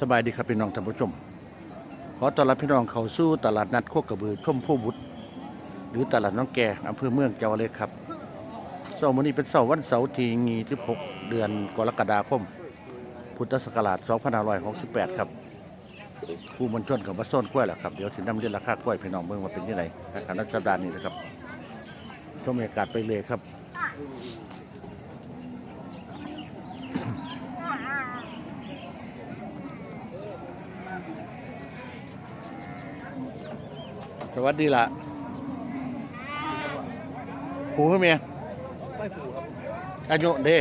สบายดีครับพี่น้องท่านผู้ชม ขอต้อนรับพี่น้องเข้าสู่ตลาดนัดโคกกระบือชมพู่บุตรหรือตลาดน้องแกอำเภอเมืองจังหวัดเลยครับเสาร์วันนี้เป็นเสาร์วันเสาร์ที่26เดือนกรกฎาคม พุทธศักราช2568 ครับ ผู้มวลชนกับมาโซนกล้วยแหละครับ เดี๋ยวถึงนำเรียนราคากล้วยพี่น้องเมืองมาเป็นยังไงการนักสดาห์นี้นะครับชมบรรยากาศไปเลยครับ สวัสดีล่ะผูขึ้นเมียไม่ผูครับอายุเด้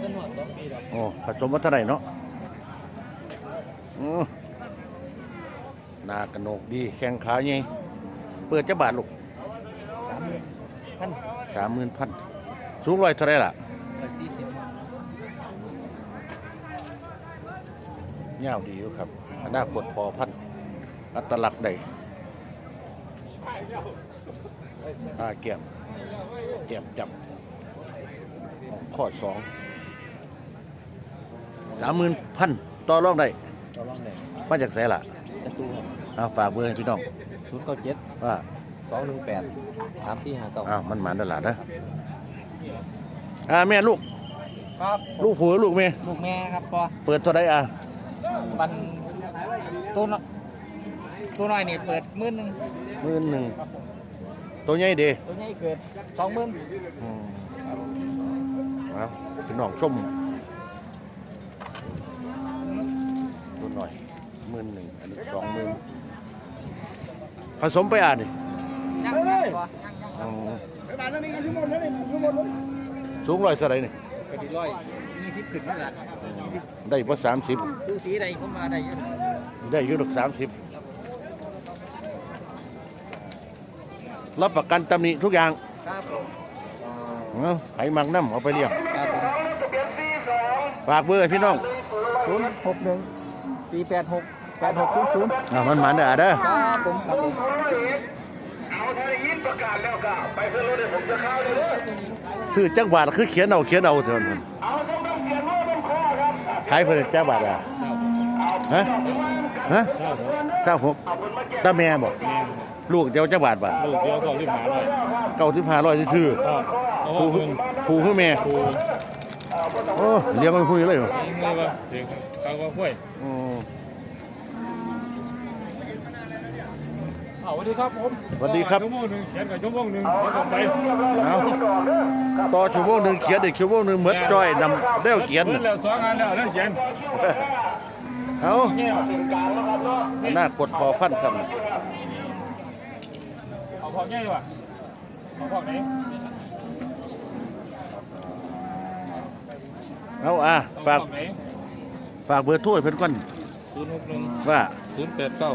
ต้นหัวสองปีดอกโอ้ผสมมาเท่าไหร่เนาะอือหน้ากระโหนกดีแข้งขาใหญ่เปิดจะบาทลูกสามหมื่นพันสามหมื่นพันสูงร้อยเท่าไหรล่ะร้อยสี่สิบเงาวดีอยู่ครับอนาคตพอพัน อัตลักษณ์ใดตาเกี่ยมเกี่ยมจับอ๋อข้อสองสามหมื่นพันต่อรองได้ต่อรองเลยมาจากไสล่ะจะตู้ครับเอาฝากเบอร์ให้พี่น้องศูนย์เก้าเจ็ดว่าสองหนึ่งแปดสามสี่ห้าเก้าอ้าวมันหมานตลาดนะอ่าแม่ลูกครับลูกผัวลูกแม่ลูกแม่ครับพอเปิดเท่าไดอะบันตัวน้อย ตัวน้อยนี่เปิดหมื่นหนึ่งหมื่นหนึ่งตัวใหญ่เดีตัวใหญ่เกิดสองหมื่นเอาพี่น้องชมตัวหน่อยหมื่นหนึ่งอันนี้สองหมื่นผสมไปอะนี่ยังยังพออ๋อสูงร้อยเท่าไรนี่ไปดีร้อยยี่สิบขึ้นนี่แหละได้พอสามสิบตู้สีใดผมมาได้เยอะได้อยู่ดอกสามสิบ รับประกันตำหนิทุกอย่างครับผมเอาไห้มักน้ำเอาไปเลี้ยงครับผมฝากเบอร์ให้พี่น้องศูนย์หกหนึ่งสี่แปดหกแปดหกศูนย์ศูนย์อ่ามันหมานเด้อเด้อครับผมครับผมซื้อจักบาทคือเขียนเอาเขียนเอาเถอะนั่นขายเพิ่นจักบาทอะฮะฮะเก้าหกตาแม่บอก ลูกเดียวจักบาทบาทลูกเดียวก็รีบหาเลยเก้าสิบห้าร้อยชื่อครับเอาผูว่ามึงผูคือแม่ผูโอ้เลี้ยงมันคุยเลยเหรอยิงเลยว่าเด็กเขาก็ห้วยอืมเอาสวัสดีครับผมสวัสดีครับชั่วโมงหนึ่งเขียนกับชั่วโมงหนึ่งเขียนกับไปเอาต่อชั่วโมงหนึ่งเขียนอีกชั่วโมงหนึ่งเหมือนจ้อยนำเลี้ยวเขียนเมื่อแล้วสองงานแล้วแล้วเขียนเอาแง่ว่ะหน้ากดพอพันครั บเอาพอแง่ว่ะเอาพอไหนเอาอะเอาฝากพอไหนฝากเบอร์โทรให้เพิ่นก่อนศูนย์หกหนึ่งว่าศูนย์แปดเก้า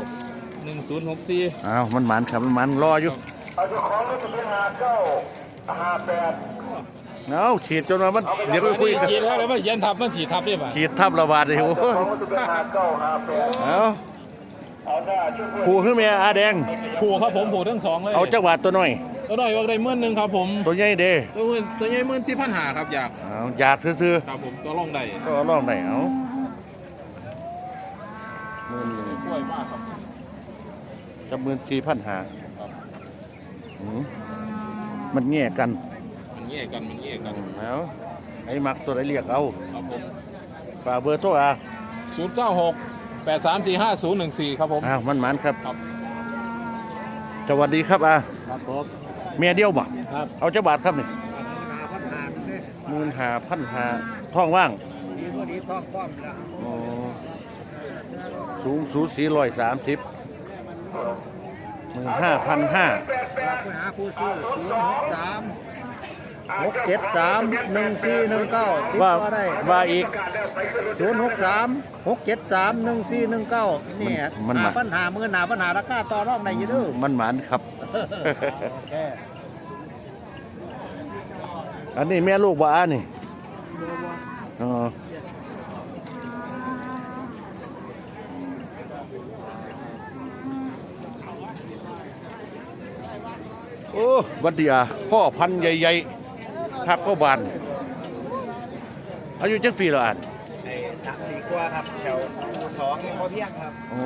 หนึ่งศูนย์หกสี่อ้าวมันหมันครับมันหมันรออยู่เอาขีดจนว่ามันเดี๋ยวไปคุยกันเขียนแล้วแล้วมันเขียนทับมันสีทับได้ป่ะขีดทับระบาดเลยโอ้โหเอา ผูขึ้นเมียอาแดง ผูครับผมผูทั้งสองเลยเอาจักบาทตัวน้อย ตัวน้อยว่าได้หมื่นหนึ่งครับผม ตัวใหญ่เด้ตัวหมื่นตัวใหญ่หมื่นสี่พันหาครับอยากเอาอยากซื้อครับผมตัวล่องได้ๆก็เอาลองได้เอาหมื่นหนึ่งช่วยมากครับกับหมื่นสี่พันหามันแง่กัน มันแยกกันมันแยกกันเอาไอ้มักตัวไหนเรียกเอาครับผมฝากเบอร์โทรอะศูนย์เก้าหก แปดสามสี่ห้าศูนย์หนึ่งสี่ครับผม อ้าวมันหมันครับ ครับ สวัสดีครับอะครับผมเมียเดียวบ่ครับเอาเจ้าบาทครับนี่หาพันหาเนี่ยหมื่นหาพันหาท้องว่างดีพอดีท้องป้อมแล้วอ๋อสูงสูสีร้อยสามสิบหมื่นห้าพันห้าเราไปหาผู้ซื้อศูนย์หกสาม หกเจ็ดสามหนึ่งสี่หนึ่งเก้าติดว่าต่อได้ว่าอีก ศูนย์หกสามหกเจ็ดสามหนึ่งสี่หนึ่งเก้านี่มันหามา ปัญหามือหนาปัญหาราคาต่อรองได้อยืดอมันหมานครับ โอเคอันนี้แม่ลูกบ่อานี่อ๋อโอ้วัดเดียพ่อพันธุ์ใหญ่ๆ ทักก็บานอายุจักปีแล้วอ่านสสามปีกว่าครับแถวสองยังพอเพียงครับโอ้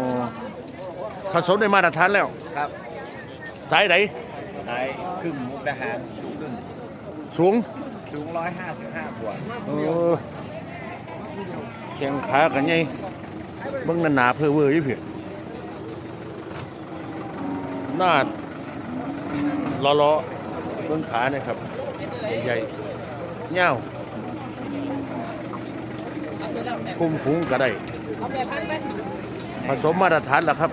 ผสมในมาตรฐานแล้วครับสายไหนสายครึ่งมุกดาหารสูงครึ่งสูงสูงร้อยห้าสิบห้าบวกเออแข้งขากันไงเบิ่งหนาๆเพื่อเวอร์อยี่เพียหน้าล้อๆเบิ่งขาเนี่ยครับ ใหญ่ๆเง่าวคุมฝูงก็ได้ ผสมมาตรฐานแล้วครับ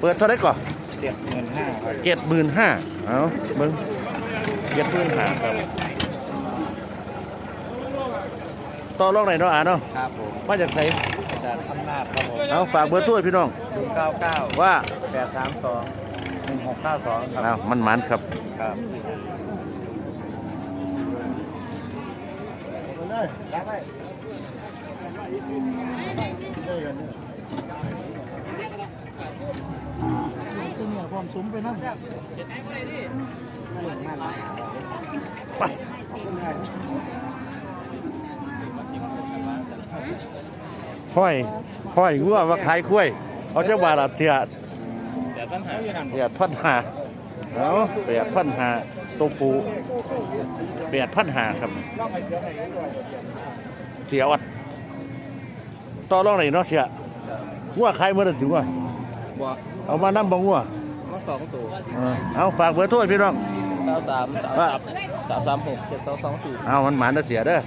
เปิดเท่าไหรก่อนเจ็ดหมื่นห้าครับเจ็ดหมื่นห้าเอาเบิ่งเจ็ดหมื่นห้าครับต่อรองไหนอยเนาะอ่าเนาะครับผมมาจากไสอาจารย์อำนาจครับผมเอาฝากเบอร์โทรให้พี่น้องศูนย์เก้าเก้าว่าแปดสามสอง หนึ่งหกเก้าสองครับเอามันหมันครับครับห้อยห้อยงัวว่าขายกล้วย เอาจักบาทละเทียแต่ปัญหาอยู่นั่นเปียดพันหา เอาเปียดพันหาตัวปูเปียดพันหาครับเสียวัดต่อรองไหนอยเนาะเสียงัวขายเมื่อไหร่ถึงวะบ่เอามานํบ่งัวมาสองตัวเออเอาฝากเบอร์โทรให้พี่น้องเก้าสามสามว่าสามสามหกเจ็ดสองสองสี่เอามันหมันนะเสียเด้อ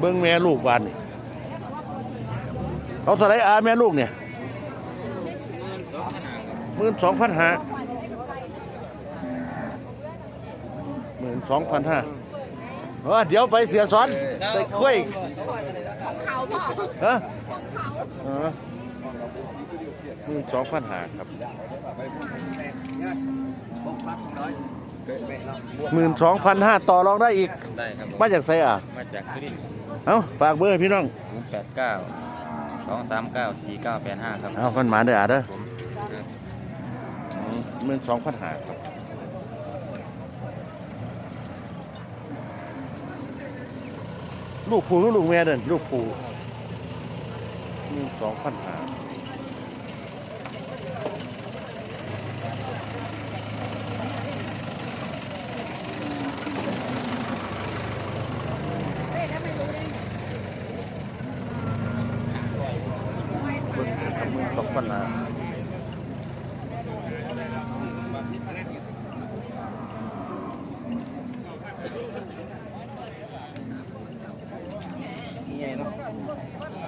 เบิ่งแม่ลูกบานนี่เขาเท่าไหรอาแม่ลูกเนี่ยหมื่นสองพันห้าหมื่น สองพันห้าเออเดี๋ยวไปเสียสอนไปคุยฮะเออหมื่นสองพันห้าครับหมื่นสองพันห้าต่อรองได้อีกได้ครับผมมาจากไสอะ มาจากสุรินทร์เอ้าฝากเบอร์ให้พี่น้องศูนย์แปดเก้าสองสามเก้าสี่เก้าแปดห้าครับ เอาคนหมาเด้ออะเด้อผมครับหมื่นสองพันหาครับ ลูกผูหรือลูกแม่เด่นลูกผูหมื่สองพันหาเบิ่งครับหมื่นสองพันหา นี่ไงเนาะ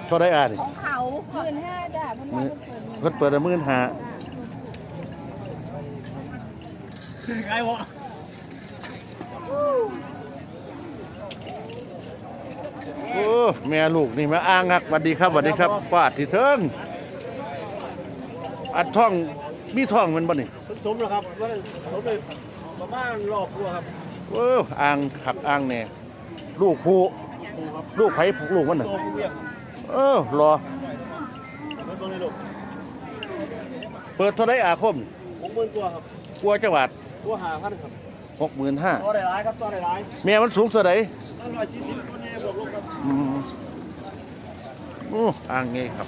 เท่าได้อ่านของเขาหมื่นห้าจ้ะเพิ่นว่าเพิ่นเปิดหมื่นเพิ่นเปิดละหมื่นหาไงวะโอ้แม่ลูกนี่มาอ้างฮักสวัสดีครับสวัสดีครับป้าที่เทิงอัดท่องมีท่องมันบ่นี่สมแล้วครับว่าสมเลยประมาณรอบตัวครับโอ้อ่างขักอ่างแน่ลูกผู้ปูครับลูกไผผูกลูกมันน่ะตัวผู้ เวียงเออรอแล้วตัวนี้ลูกเปิดเท่าไดอาคมหกหมื่นกว่าครับกลัวจังหวัดตัวหาพันครับ65,000ตัวได้ร้ายครับตัวได้ร้ายแม่มันสูงเท่าใดตั้งร้อยสี่สิบตัวนี้บวกลบครับอืมโอ้อ่างไงครับ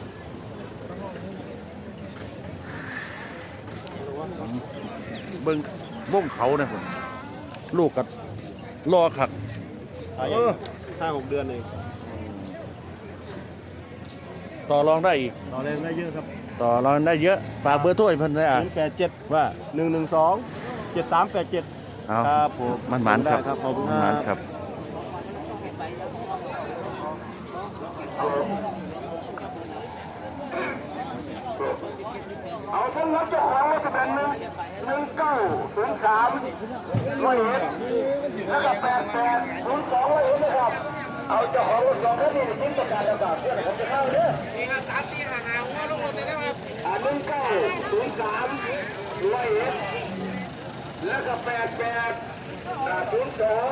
เบิ่งวงเขานะพุ่นลูกกับรอขักตายเออห้าหกเดือนเอง ต่อรองได้อีก ต่อแรงได้เยอะครับต่อรองได้เยอะฝากเบอร์โทรให้เพิ่นได้อะศูนย์แปดเจ็ดว่าหนึ่งหนึ่งสองเจ็ดสามแปดเจ็ดเอาครับผมมันหมันครับได้ครับขอบคุณมันหมันคครัรับบเอาทั้งนับเจ้าของรถทะเบียนหนึ่งหนึ่งเก้าศูนย์สามร้อยเอ็ดแล้วก็แปดแปดศูนย์สอง เอาเจ้าของรถสองท่านนี้ยิ้มประกาศแล้วก็เพื่อนผมจะเข้าเด้อนี่นะสามสี่ห้าห้าหัวลงรถเลยนะครับอ่าหนึ่งเก้าศูนย์สามร้อยเอ็ดแล้วก็แปดแปดศูนย์สอง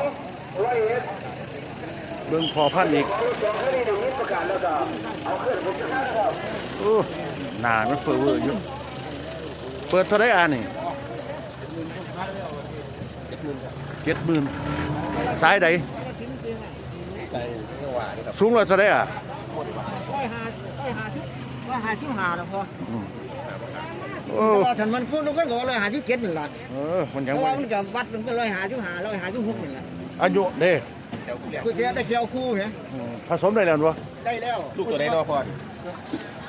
ร้อยเอ็ดเบิ่งพอพันอีกของรถสองท่านนี้ยิ้มประกาศแล้วก็เอาเพื่อนผมจะเข้านะครับโอ้หนามันเปิดเวอร์อยู่เปิดเท่าไรอ่านนี่เจ็ดหมื่นสายใด ใจเมื่อวานนี่ ครับสูงร้อยเท่าไรอะรร้อยห้าร้อยห้าสิบร้อยห้าสิบห้าแล้วพออืมโอ้แต่ว่าฉันมันพูดนุกันก็ร้อยห้าสิบเจ็ดนี่แหละเออมันเพยังราะบ่ว่ามันกับวัดมันก็ร้อยห้าสิบห้าร้อยห้าสิบหกนี่แหละอายุเด้คือเสียได้เคียวคู่เหรออืมผสมได้แล้วบ่ได้แล้วลูกตัวไหนรอพอ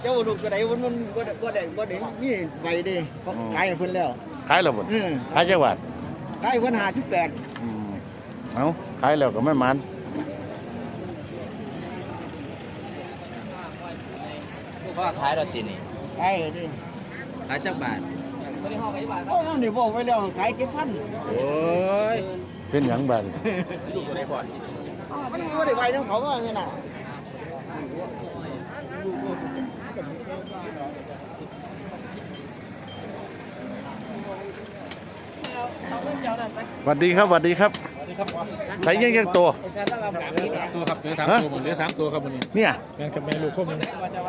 เจ้าลูกตัวไหนมันมันบ่ได้บ่ได้บ่ได้มีใบเด้เขาขายให้เพิ่นแล้วขายแล้วบ่อืมขายจักบาทขายเพิ่นห้าสิบแปดอืมเอาขายแล้วก็ไม่มัน กพ่อขายเราตีนี่ขายดิขายจักบาทโอ้ยนี่บอกไว้แล้วขายเจ็ดพันโอ้ยเป็นหยังบาดลูกตัวไหนพอมันบ่ได้ใบทั้งเขาว่าไงน่ะสวัสดีครับสวัสดีครับ ใช้ยังยังตัว ตัวครับเหลือสามฮะตัวหมดเหลือสามตัวครับวันนี้เนี่ยแม่กับแม่ลูกครบหนึง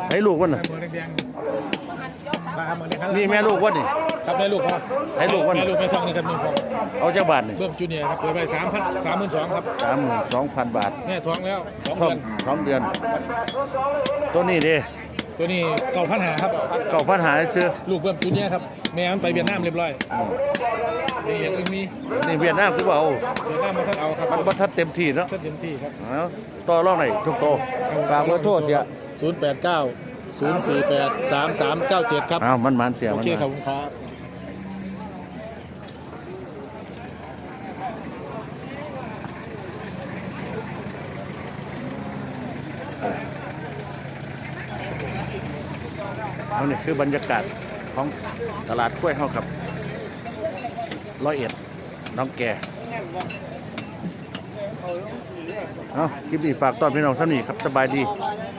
ใช้ลูกวะน่ะแม่แดงๆมาครับมาเลยครับนี่แม่ลูกวะนี่ครับแม่ลูกพ่อให้ลูกวะแม่นี่ลูกแม่ทองนี่ครับแม่ทองเอาจักบาทนี่เพิ่มจูเนียร์ครับเปิดไปสามพันสามหมื่นสองครับสามหมื่นสองพันบาทแม่ท้องแล้วสองท้อเดืงอนสองเดือน ตัวนี้ดิตัวนี้เก้าพันหาครับเก่าปัญหาเชื่อลูกเพิ่มจูเนียร์ครับแม่มันไปเวียดนามเรียบร้อย เรียกอึ้งมีนี่เวียดนามคือว่าเอาเวียดนามมาท่านเอาครับมันบ่ทันเต็มที่เนาะท่านเต็มที่ครับเอาต่อรองไหนทุกโตฝากเบอร์โทษเสียศูนย์แปดเก้าศูนย์สี่แปดสามสามเก้าเจ็ดครับอ้าวมันมันเสียโอมันเคมันขอบคุณครับเอานี่คือบรรยากาศของตลาดกล้วยเฮาครับ ร้อยเอ็ดน้องแก่เอาคลิปนี้ฝากตอนพี่น้องท่านนี้ครับสบายดี